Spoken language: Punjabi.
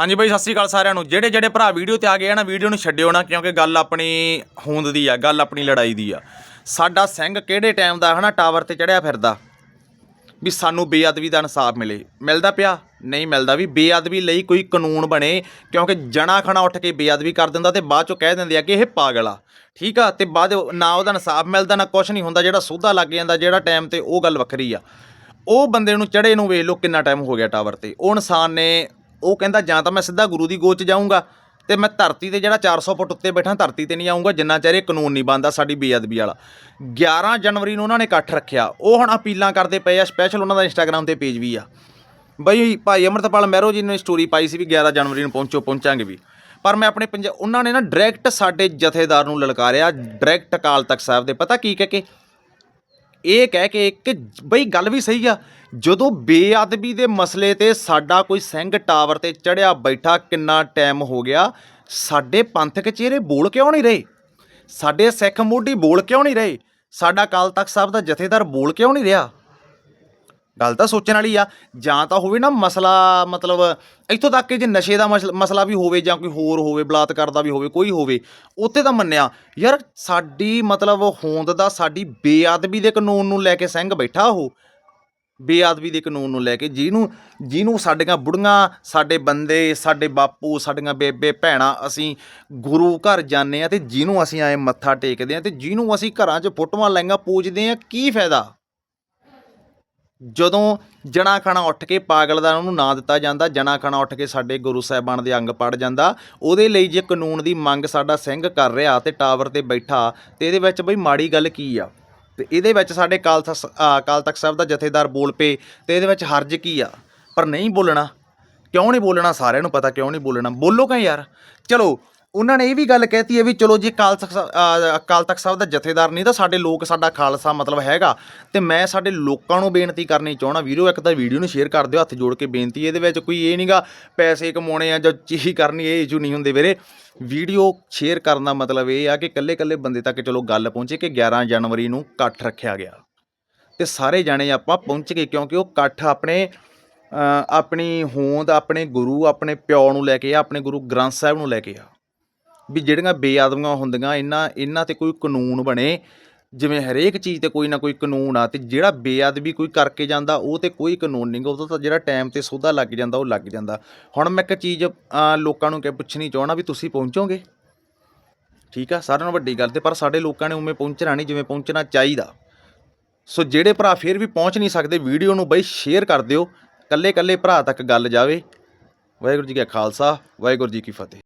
ਹਾਂਜੀ ਬਾਈ, ਸਤਿ ਸ੍ਰੀ ਅਕਾਲ ਸਾਰਿਆਂ ਨੂੰ। ਜਿਹੜੇ ਜਿਹੜੇ ਭਰਾ ਵੀਡੀਓ ਤੇ ਆ ਗਏ ਆ ਨਾ, ਵੀਡੀਓ ਨੂੰ ਛੱਡਿਓ ਨਾ, ਕਿਉਂਕਿ ਗੱਲ ਆਪਣੀ ਹੋਂਦ ਦੀ ਆ, ਗੱਲ ਆਪਣੀ ਲੜਾਈ ਦੀ ਆ। ਸਾਡਾ ਸਿੰਘ ਕਿਹੜੇ ਟਾਈਮ ਦਾ ਹਨਾ, ਟਾਵਰ ਤੇ ਚੜਿਆ ਫਿਰਦਾ? ਵੀ ਸਾਨੂੰ ਬੇਅਦਬੀ ਦਾ ਇਨਸਾਫ ਮਿਲੇ। ਮਿਲਦਾ ਪਿਆ? ਨਹੀਂ ਮਿਲਦਾ ਵੀ। ਬੇਅਦਬੀ ਲਈ ਕੋਈ ਕਾਨੂੰਨ ਬਣੇ, ਕਿਉਂਕਿ ਜਣਾ ਖਣਾ ਉੱਠ ਕੇ ਬੇਅਦਬੀ ਕਰ ਦਿੰਦਾ ਤੇ ਬਾਅਦ ਚੋਂ ਕਹਿ ਦਿੰਦੇ ਆ ਕਿ ਇਹ ਪਾਗਲ ਆ। ਠੀਕ ਆ? ਤੇ ਬਾਅਦ ਨਾ ਉਹਦਾ ਇਨਸਾਫ ਮਿਲਦਾ, ਨਾ ਕੁਝ ਨਹੀਂ ਹੁੰਦਾ, ਜਿਹੜਾ ਸੋਧਾ ਲੱਗ ਜਾਂਦਾ, ਜਿਹੜਾ ਟਾਈਮ ਤੇ ਉਹ ਗੱਲ ਵੱਖਰੀ ਆ। ਉਹ ਬੰਦੇ ਨੂੰ ਚੜੇ ਨੂੰ ਵੇਖ ਲਓ ਕਿੰਨਾ ਟਾਈਮ ਹੋ ਗਿਆ ਟਾਵਰ ਤੇ। ਉਹ ਇਨਸਾਨ ਨੇ ਉਹ ਕਹਿੰਦਾ ਜਾਂ ਤਾਂ ਮੈਂ ਸਿੱਧਾ ਗੁਰੂ ਦੀ ਗੋਚ ਜਾਊਂਗਾ ਤੇ ਮੈਂ ਧਰਤੀ ਤੇ ਜਿਹੜਾ 400 ਫੁੱਟ ਉੱਤੇ ਬੈਠਾ ਧਰਤੀ ਤੇ ਨਹੀਂ ਆਊਂਗਾ, ਜਿੰਨਾ ਚਿਰ ਇਹ ਕਾਨੂੰਨ ਨਹੀਂ ਬਣਦਾ ਸਾਡੀ ਬੇਅਦਬੀ ਵਾਲਾ। 11 ਜਨਵਰੀ ਨੂੰ ਉਹਨਾਂ ਨੇ ਇਕੱਠ ਰੱਖਿਆ। ਉਹ ਹੁਣ ਅਪੀਲਾਂ ਕਰਦੇ ਪਏ ਆ ਸਪੈਸ਼ਲ ਉਹਨਾਂ ਦਾ ਇੰਸਟਾਗ੍ਰam ਤੇ ਪੇਜ ਵੀ ਆ। ਬਈ ਭਾਈ ਅਮਰਤਪਾਲ ਮਹਿਰੋ ਜੀ ਨੇ ਸਟੋਰੀ ਪਾਈ ਸੀ ਵੀ 11 ਜਨਵਰੀ ਨੂੰ ਪਹੁੰਚੋ, ਪਹੁੰਚਾਂਗੇ ਵੀ। ਪਰ ਮੈਂ ਆਪਣੇ ਪੰਜਾ, ਉਹਨਾਂ ਨੇ ਨਾ ਡਾਇਰੈਕਟ ਸਾਡੇ ਜਥੇਦਾਰ ਨੂੰ ਲਲਕਾਰਿਆ ਡਾਇਰੈਕਟ ਅਕਾਲ ਤਖਤ ਸਾਹਿਬ ਦੇ। ਪਤਾ ਕੀ ਕਹਿ ਕੇ? ਇਹ ਕਹਿ ਕੇ ਕਿ ਬਈ ਗੱਲ ਵੀ ਸਹੀ ਆ, ਜਦੋਂ ਬੇਅਦਬੀ ਦੇ ਮਸਲੇ ਤੇ ਸਾਡਾ ਕੋਈ ਸਿੰਘ ਟਾਵਰ ਤੇ ਚੜਿਆ ਬੈਠਾ ਕਿੰਨਾ ਟਾਈਮ ਹੋ ਗਿਆ, ਸਾਡੇ ਪੰਥਕ ਚਿਹਰੇ ਬੋਲ ਕਿਉਂ ਨਹੀਂ ਰਹੇ? ਸਾਡੇ ਸਿੱਖ ਮੋਢੀ ਬੋਲ ਕਿਉਂ ਨਹੀਂ ਰਹੇ? ਸਾਡਾ ਅਕਾਲ ਤਖਤ ਸਾਹਿਬ ਦਾ ਜਥੇਦਾਰ ਬੋਲ ਕਿਉਂ ਨਹੀਂ ਰਿਹਾ? ਗੱਲ ਤਾਂ ਸੋਚਣ ਵਾਲੀ ਆ, ਜਾਂ ਤਾਂ ਹੋਵੇ ਨਾ ਮਸਲਾ, ਮਤਲਬ ਇੱਥੋਂ ਤੱਕ ਕਿ ਜੇ ਨਸ਼ੇ ਦਾ ਮਸਲ- ਮਸਲਾ ਵੀ ਹੋਵੇ ਜਾਂ ਕੋਈ ਹੋਰ ਹੋਵੇ, ਬਲਾਤਕਾਰ ਦਾ ਵੀ ਹੋਵੇ, ਕੋਈ ਹੋਵੇ ਉੱਤੇ ਤਾਂ ਮੰਨਿਆ, ਯਾਰ ਸਾਡੀ ਮਤਲਬ ਹੋਂਦ ਦਾ, ਸਾਡੀ ਬੇਅਦਬੀ ਦੇ ਕਾਨੂੰਨ ਨੂੰ ਲੈ ਕੇ ਸਿੰਘ ਬੈਠਾ ਉਹ। ਬੇਅਦਬੀ ਦੇ ਕਾਨੂੰਨ ਨੂੰ ਲੈ ਕੇ ਜਿਹਨੂੰ ਜਿਹਨੂੰ ਸਾਡੀਆਂ ਬੁੜੀਆਂ, ਸਾਡੇ ਬੰਦੇ, ਸਾਡੇ ਬਾਪੂ, ਸਾਡੀਆਂ ਬੇਬੇ, ਭੈਣਾਂ ਅਸੀਂ ਗੁਰੂ ਘਰ ਜਾਂਦੇ ਆ ਤੇ ਜਿਹਨੂੰ ਅਸੀਂ ਆਏ ਮੱਥਾ ਟੇਕਦੇ ਆ ਤੇ ਜਿਹਨੂੰ ਅਸੀਂ ਘਰਾਂ 'ਚ ਫੋਟੋਆਂ ਲਾਈਆਂ ਪੂਜਦੇ ਆ ਕੀ ਫਾਇਦਾ? ਜਦੋਂ ਜਣਾ ਖਣਾ ਉੱਠ ਕੇ ਪਾਗਲ ਦਾ ਉਹਨੂੰ ਨਾਂ ਦਿੱਤਾ ਜਾਂਦਾ ਜਣਾ ਖਣਾ ਉੱਠ ਕੇ ਸਾਡੇ ਗੁਰੂ ਸਾਹਿਬਾਨ ਦੇ ਅੰਗ ਪੜ ਜਾਂਦਾ ਉਹਦੇ ਲਈ ਜੇ ਕਾਨੂੰਨ ਦੀ ਮੰਗ ਸਾਡਾ ਸਿੰਘ ਕਰ ਰਿਹਾ ਤੇ ਟਾਵਰ ਤੇ ਬੈਠਾ ਤੇ ਇਹਦੇ ਵਿੱਚ ਬਈ ਮਾੜੀ ਗੱਲ ਕੀ ਆ? ਤੇ ਇਹਦੇ ਵਿੱਚ ਸਾਡੇ ਕਾਲ ਤਖਤ ਅ, ਕਾਲ ਤਖਤ ਸਾਹਿਬ ਦਾ ਜਥੇਦਾਰ ਬੋਲ ਪਏ ਤੇ ਇਹਦੇ ਵਿੱਚ ਹਰਜ ਕੀ ਆ? ਪਰ ਨਹੀਂ ਬੋਲਣਾ। ਕਿਉਂ ਨਹੀਂ ਬੋਲਣਾ? ਸਾਰਿਆਂ ਨੂੰ ਪਤਾ ਕਿਉਂ ਨਹੀਂ ਬੋਲਣਾ? ਬੋਲੋ ਕਾ ਯਾਰ। ਚਲੋ ਉਹਨਾਂ ਨੇ ਇਹ ਵੀ ਗੱਲ ਕਹਿਤੀ ਹੈ ਵੀ ਚਲੋ ਜੇ ਅਕਾਲ ਤਖਤ ਅਕਾਲ ਤਖਤ ਸਾਹਿਬ ਦਾ ਜਥੇਦਾਰ ਨਹੀਂ ਤਾਂ ਸਾਡੇ ਲੋਕ, ਸਾਡਾ ਖਾਲਸਾ ਮਤਲਬ ਹੈਗਾ। ਤੇ ਮੈਂ ਸਾਡੇ ਲੋਕਾਂ ਨੂੰ ਬੇਨਤੀ ਕਰਨੀ ਚਾਹਣਾ ਵੀਡੀਓ ਇੱਕ ਤਾਂ ਵੀਡੀਓ ਨੂੰ ਸ਼ੇਅਰ ਕਰ ਦਿਓ, ਹੱਥ ਜੋੜ ਕੇ ਬੇਨਤੀ ਇਹਦੇ ਵਿੱਚ ਕੋਈ ਇਹ ਨਹੀਂਗਾ, ਪੈਸੇ ਕਮਾਉਣੇ ਆ ਜਾਂ ਚੀਜ਼ ਕਰਨੀ, ਇਹ ਇਸ਼ੂ ਨਹੀਂ ਹੁੰਦੇ ਵੀਰੇ। ਵੀਡੀਓ ਸ਼ੇਅਰ ਕਰਨ ਦਾ ਮਤਲਬ ਇਹ ਆ ਕਿ ਕੱਲੇ ਕੱਲੇ ਬੰਦੇ ਤੱਕ ਚਲੋ ਗੱਲ ਪਹੁੰਚੇ ਕਿ 11 ਜਨਵਰੀ ਨੂੰ ਇਕੱਠ ਰੱਖਿਆ ਗਿਆ। ਤੇ ਸਾਰੇ ਜਾਣੇ ਆਪਾਂ ਪਹੁੰਚ ਗਏ ਕਿਉਂਕਿ ਉਹ ਇਕੱਠ ਆਪਣੇ ਆਪਣੀ ਹੋਂਦ, ਆਪਣੇ ਗੁਰੂ, ਆਪਣੇ ਪਿਓ ਨੂੰ ਲੈ ਕੇ ਆ, ਆਪਣੇ ਗੁਰੂ ਗ੍ਰੰਥ ਸਾਹਿਬ ਨੂੰ ਲੈ ਕੇ ਆ। ਵੀ ਜਿਹੜੀਆਂ ਬੇਆਦਮੀਆਂ ਹੁੰਦੀਆਂ, ਇਹਨਾਂ ਇਹਨਾਂ ਤੇ ਕੋਈ ਕਾਨੂੰਨ ਬਣੇ। ਜਿਵੇਂ ਹਰੇਕ ਚੀਜ਼ ਤੇ ਕੋਈ ਨਾ ਕੋਈ ਕਾਨੂੰਨ ਆ ਅਤੇ ਜਿਹੜਾ ਬੇਅਦਬੀ ਕੋਈ ਕਰਕੇ ਜਾਂਦਾ, ਉਹ ਤੇ ਕੋਈ ਕਾਨੂੰਨ ਨਹੀਂ ਗਾ। ਉਹਦਾ ਤਾਂ ਜਿਹੜਾ ਟਾਈਮ ਤੇ ਸੋਧਾ ਲੱਗ ਜਾਂਦਾ, ਉਹ ਲੱਗ ਜਾਂਦਾ। ਹੁਣ ਮੈਂ ਇੱਕ ਚੀਜ਼ ਲੋਕਾਂ ਨੂੰ ਕਿ ਪੁੱਛਣੀ ਚਾਹਣਾ ਵੀ ਤੁਸੀਂ ਪਹੁੰਚੋਗੇ? ਠੀਕ ਆ, ਸਾਰਿਆਂ ਨਾਲੋਂ ਵੱਡੀ ਗੱਲ ਤੇ, ਪਰ ਸਾਡੇ ਲੋਕਾਂ ਨੇ ਉਵੇਂ ਪਹੁੰਚਣਾ ਨਹੀਂ ਜਿਵੇਂ ਪਹੁੰਚਣਾ ਚਾਹੀਦਾ। ਸੋ ਜਿਹੜੇ ਭਰਾ ਫਿਰ ਵੀ ਪਹੁੰਚ ਨਹੀਂ ਸਕਦੇ, ਵੀਡੀਓ ਨੂੰ ਬਈ ਸ਼ੇਅਰ ਕਰ ਦਿਓ। ਕੱਲੇ ਕੱਲੇ ਭਰਾ ਤੱਕ ਗੱਲ ਜਾਵੇ। ਵਾਹਿਗੁਰੂ ਜੀ ਕਾ ਖਾਲਸਾ, ਵਾਹਿਗੁਰੂ ਜੀ ਕੀ ਫਤਿਹ।